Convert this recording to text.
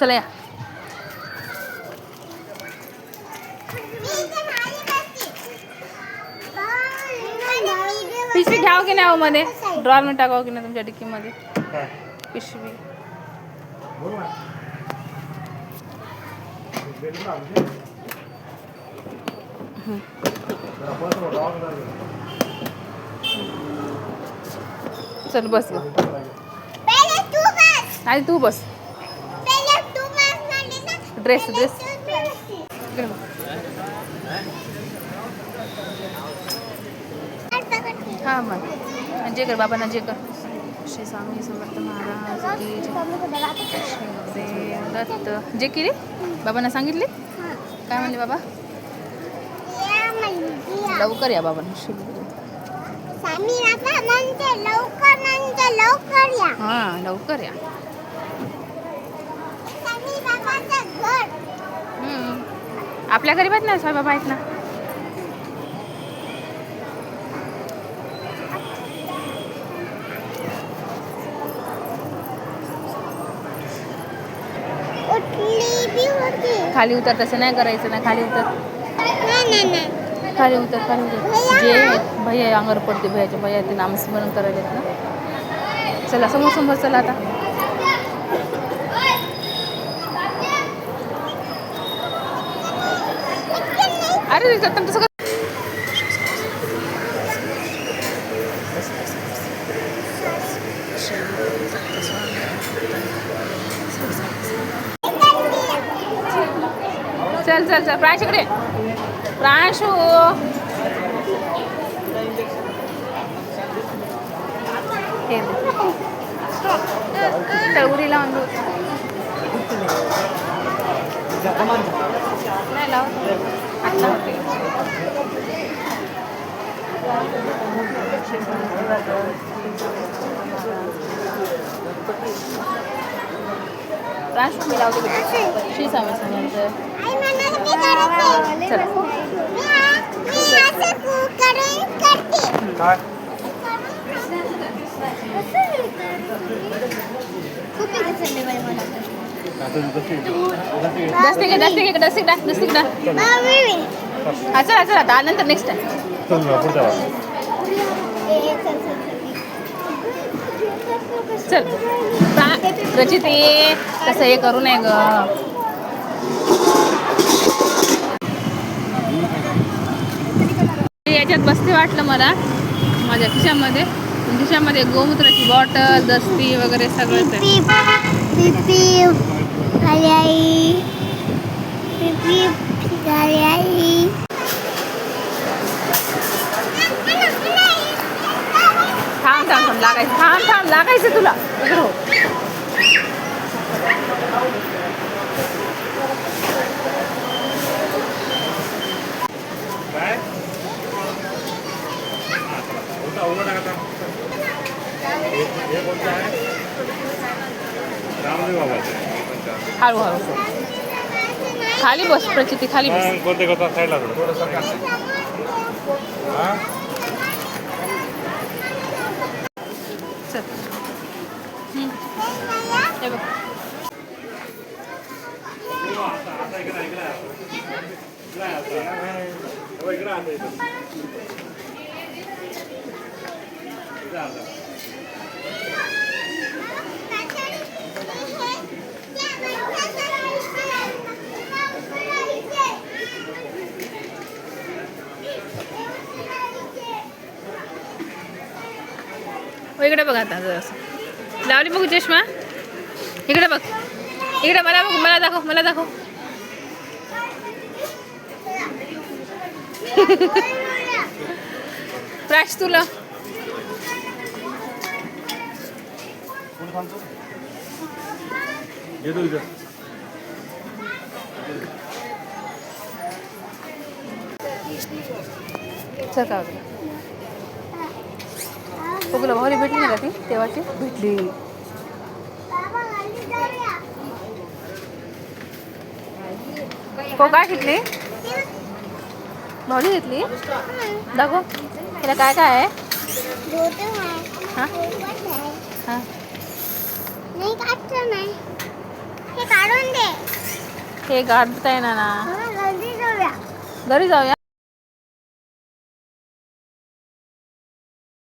चला या. पिशवी घ्याव की नाही हो मध्ये? ड्रॉवर टाकावं की नाही तुमच्या डिक्कीमध्ये? पिशवी. चल बस ग. आणि तू बस. Dress dress. हा मग. जे कर बाबांना जे कर. श्री स्वामी समर्थ महाराज की दत्त. जे केली? बाबांना सांगितले? काय म्हणले बाबा? लवकर या बाबांना श्री म्हणजे लवकर या. हां लवकर या स्वामी बाबाचं घर हम्म. आपल्या गरीबात ना स्वाई बाबा आहेत ना? खाली उतर तसं नाही करायचं ना खाली उतर. खाली उतर खाली उतर. जे भैया अंगावर पडते भैयाच्या भैया ते नामस्मरण करायला ना. चला समोर समोर चला आता. अरे जाताना तसं कर चल चल चल प्रांश इकडे प्रांशू हे दे. चल उरी लावून देऊ नाही लाव आता होते प्रांशू मी लावते श्री स्वामी समर्थ आई मला मी करते चला मी आ- मी असं कू- करून करते काय खूप इंटरेस्ट आहे मला आता जशी जशी घे दस्ती घे दस्ती घे दस्ती घे मम्मी हा चला चला आता नंतर नेक्स्ट टाइम चल ना पुढच्या वाला. चल, चल, रचित ये तसं हे करू नये ग याच्यात बसते वाटलं मला माझ्या खिशामध्ये खिशामध्ये गोमूत्राची बॉटल दस्ती वगैरे सगळं आहे पिप पिप खाली आई पिप पिप खाली आई थांब थांब थांब लागायचं. थांब थांब लागायचं तुला. हो. रामदेव बाबाचं आहे. कोणतं? हळूहळू खाली बस प्रचिती खाली बस हा, कोणते करतात साईडला थोडं हा चल हम्म. हे बघ आता इकडे इकडे इकडे आता हो, इकडे आता इथं. इकडे आता. हो इकडे बघ आता जरासं लावली बघू चष्मा. इकडे बघ. इकडे मला बघ मला दाखव मला दाखव. प्राश तुला. सकाळ तुला भावली भेटली ना ती तेव्हाची भेटली. हो काय घेतली? भावली घेतली? दाखव. तिला काय काय आहे? हां? हां. हे काढून काढता येणार ना. घरी जाऊया?